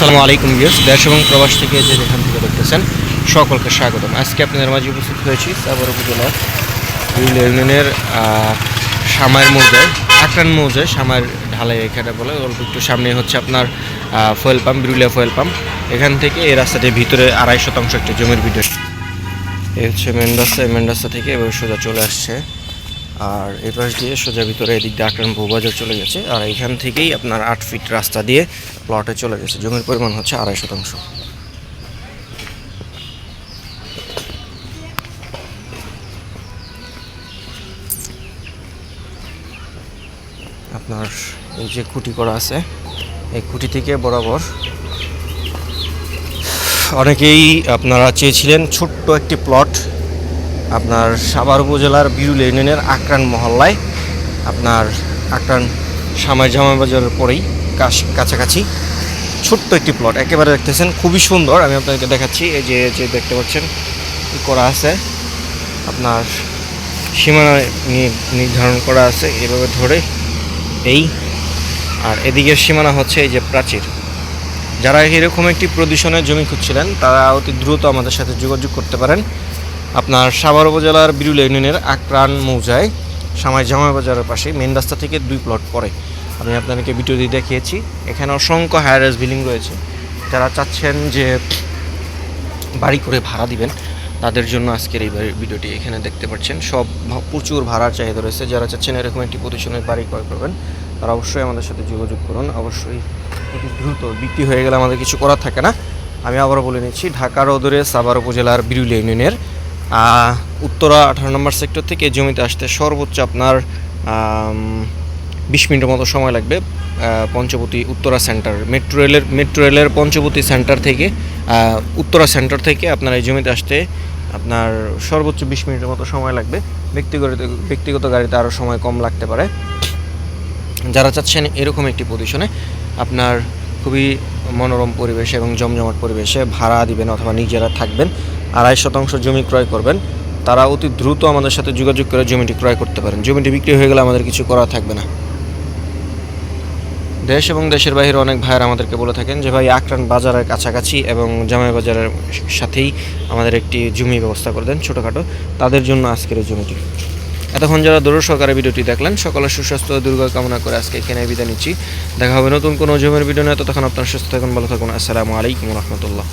আসসালামু আলাইকুম ভিউয়ার্স দেশ এবং প্রবাস থেকে যে যেখান থেকে দেখতেছেন, সকলকে স্বাগতম। আজকে আপনাদের মাঝে উপস্থিত হয়েছি সাবর উপজেলার ইউনিয়নের সামায়ের মৌজায়, আকরান মৌজায় সামায়ের ঢালাই এখানে বলে। অল্প একটু সামনে হচ্ছে আপনার fuel pump, Birulia fuel pump. এখান থেকে এই রাস্তাটির ভিতরে আড়াই শতাংশ একটি জমির ভিতরে এই হচ্ছে মেন রাস্তা। মেন রাস্তা থেকে এবার সোজা চলে আসছে। আর এই পাশ দিয়ে সোজা ভিতরে এদিক দিয়ে আকরান বউবাজার চলে গেছে। আর এখান থেকেই আপনার আট ফিট রাস্তা দিয়ে প্লটে চলে গেছে। জমির পরিমাণ হচ্ছে আড়াই শতাংশ। আপনার এই যে খুঁটি করা আছে, এই খুঁটি থেকে বরাবর অনেকেই আপনারা চেয়েছিলেন ছোট্ট একটি প্লট আপনার সাভার উপজেলার বিরুল ইউনিয়নের আকরান মহল্লায় আপনার আকরান সামাই জামাই বাজারের পরেই কাছ- কাছাকাছি ছোট্ট একটি প্লট একেবারে দেখতেছেন, খুবই সুন্দর। আমি আপনাদেরকে দেখাচ্ছি, এই যে যে দেখতে পাচ্ছেন কি করা আছে। আপনার সীমানা নির্ধারণ করা আছে এভাবে ধরে এই। আর এদিকের সীমানা হচ্ছে এই যে প্রাচীর। যারা এরকম একটি প্রদূষণের জমি খুঁজছিলেন, তারা অতি দ্রুত আমাদের সাথে যোগাযোগ করতে পারেন। আপনার সাভার উপজেলার বিরুল ইউনিয়নের আকরান মৌজায় সামাই জামা বাজারের পাশে মেন রাস্তা থেকে দুই প্লট পরে আমি আপনাদেরকে ভিডিওটি দেখিয়েছি। এখানে অসংখ্য হায়ারেস বিল্ডিং রয়েছে। যারা চাচ্ছেন যে বাড়ি করে ভাড়া দিবেন, তাদের জন্য আজকের এই ভিডিওটি এখানে দেখতে পাচ্ছেন। সব প্রচুর ভাড়ার চাহিদা রয়েছে। যারা চাচ্ছেন এরকম একটি প্রতিষ্ঠানের বাড়ি ক্রয় করবেন, তারা অবশ্যই আমাদের সাথে যোগাযোগ করুন। অবশ্যই দ্রুত বিক্রি হয়ে গেলে আমাদের কিছু করার থাকে না। আমি আবারও বলে নিচ্ছি, ঢাকার অদূরে সাভার উপজেলার বিরুলিয়া ইউনিয়নের উত্তরা আঠারো নম্বর সেক্টর থেকে জমিতে আসতে সর্বোচ্চ আপনার বিশ মিনিটের মতো সময় লাগবে পঞ্চবতী উত্তরা সেন্টার মেট্রো রেলের মেট্রো রেলের পঞ্চবতী সেন্টার থেকে উত্তরা সেন্টার থেকে আপনার এই জমিতে আসতে আপনার সর্বোচ্চ বিশ মিনিটের মতো সময় লাগবে। ব্যক্তিগত ব্যক্তিগত গাড়িতে আরও সময় কম লাগতে পারে। যারা চাচ্ছেন এরকম একটি পজিশনে আপনার খুবই মনোরম পরিবেশে এবং জমজমাট পরিবেশে ভাড়া দিবেন অথবা নিজেরা থাকবেন। আড়াই শতাংশ জমি ক্রয় করবেন, তারা অতি দ্রুত আমাদের সাথে যোগাযোগ করে জমিটি ক্রয় করতে পারেন। জমিটি বিক্রি হয়ে গেলে আমাদের কিছু করা থাকবে না। দেশ এবং দেশের বাইরে অনেক ভাইয়ের আমাদেরকে বলে থাকেন যে, ভাই, আকরান বাজারের কাছাকাছি এবং জামাই বাজারের সাথেই আমাদের একটি জমি ব্যবস্থা করে দেন ছোটোখাটো। তাদের জন্য আজকের এই জমিটি। এতক্ষণ যারা দূর সহকারে ভিডিওটি দেখলেন সকলের সুস্বাস্থ্য দুর্গ কামনা করে আজকে এখানে বিদায় নিচ্ছি। দেখা হবে নতুন কোনো জমির ভিডিও নিয়ে। ততক্ষণ আপনার সুস্থ থাকুন, ভালো থাকুন। আসসালামু আলাইকুম রহমতুল্লাহ।